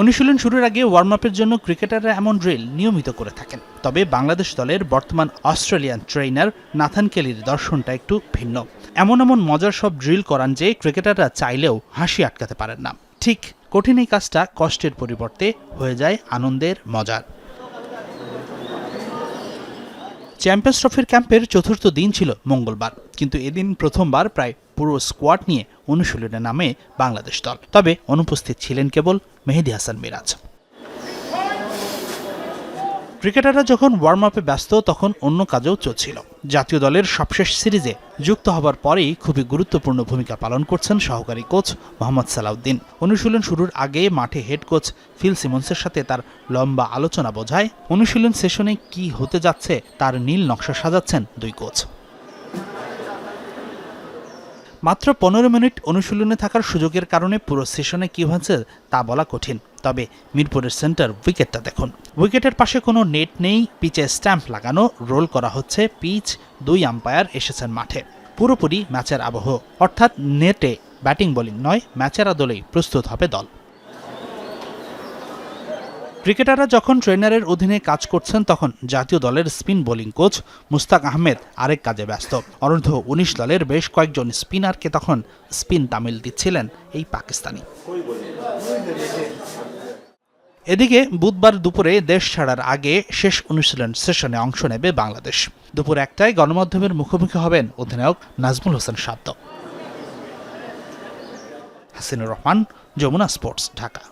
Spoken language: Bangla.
অনুশীলন শুরুর আগে ওয়ার্ম আপের জন্য ক্রিকেটাররা এমন ড্রিল নিয়মিত করে থাকেন। তবে বাংলাদেশ দলের বর্তমান অস্ট্রেলিয়ান ট্রেনার নাথান কেলির দর্শনটা একটু ভিন্ন। এমন এমন মজার সব ড্রিল করান যে ক্রিকেটাররা চাইলেও হাসি আটকাতে পারেন না। ঠিক কঠিন এই কাজটা কষ্টের পরিবর্তে হয়ে যায় আনন্দের মজার চ্যাম্পিয়ন্স ট্রফির ক্যাম্পের চতুর্থ দিন ছিল মঙ্গলবার। কিন্তু এদিন প্রথমবার প্রায় পুরো স্কোয়াড নিয়ে অনুশীলনে নামে বাংলাদেশ দল। তবে অনুপস্থিত ছিলেন কেবল মেহেদি হাসান মিরাজ। ক্রিকেটাররা যখন ওয়ার্ম আপে ব্যস্ত, তখন অন্য কাজেও চলছিল। জাতীয় দলের সবশেষ সিরিজে যুক্ত হবার পরেই খুবই গুরুত্বপূর্ণ ভূমিকা পালন করছেন সহকারী কোচ মোহাম্মদ সালাউদ্দিন। অনুশীলন শুরুর আগে মাঠে হেড কোচ ফিল সিমন্সের সাথে তার লম্বা আলোচনা বোঝায়। অনুশীলন সেশনে কি হতে যাচ্ছে তার নীল নকশা সাজাচ্ছেন দুই কোচ। মাত্র পনেরো মিনিট অনুশীলনে থাকার সুযোগের কারণে পুরো সেশনে কি হয়েছে তা বলা কঠিন। তবে মিরপুরের সেন্টার উইকেটটা দেখুন। উইকেটের পাশে কোনো নেট নেই, পিচে স্ট্যাম্প লাগানো, রোল করা হচ্ছে, পিচ, দুই আম্পায়ার এসেছেন মাঠে। পুরোপুরি ম্যাচের আবহ। অর্থাৎ নেটে ব্যাটিং বোলিং নয়, ম্যাচের আদলেই প্রস্তুত হবে দল। ক্রিকেটাররা যখন ট্রেনারের অধীনে কাজ করছেন, তখন জাতীয় দলের spin bowling coach Mushtaq Ahmed আরেক কাজে ব্যস্ত। অনূর্ধ্ব উনিশ দলের বেশ কয়েকজন স্পিনারকে তখন স্পিন তামিল দিচ্ছিলেন এই পাকিস্তানি। এদিকে বুধবার দুপুরে দেশ ছাড়ার আগে শেষ অনুশীলন সেশনে অংশ নেবে বাংলাদেশ। দুপুর একটায় গণমাধ্যমের মুখোমুখি হবেন অধিনায়ক নাজমুল হোসেন সাদ্দ হাসিনুর রহমান, যমুনা স্পোর্টস, ঢাকা।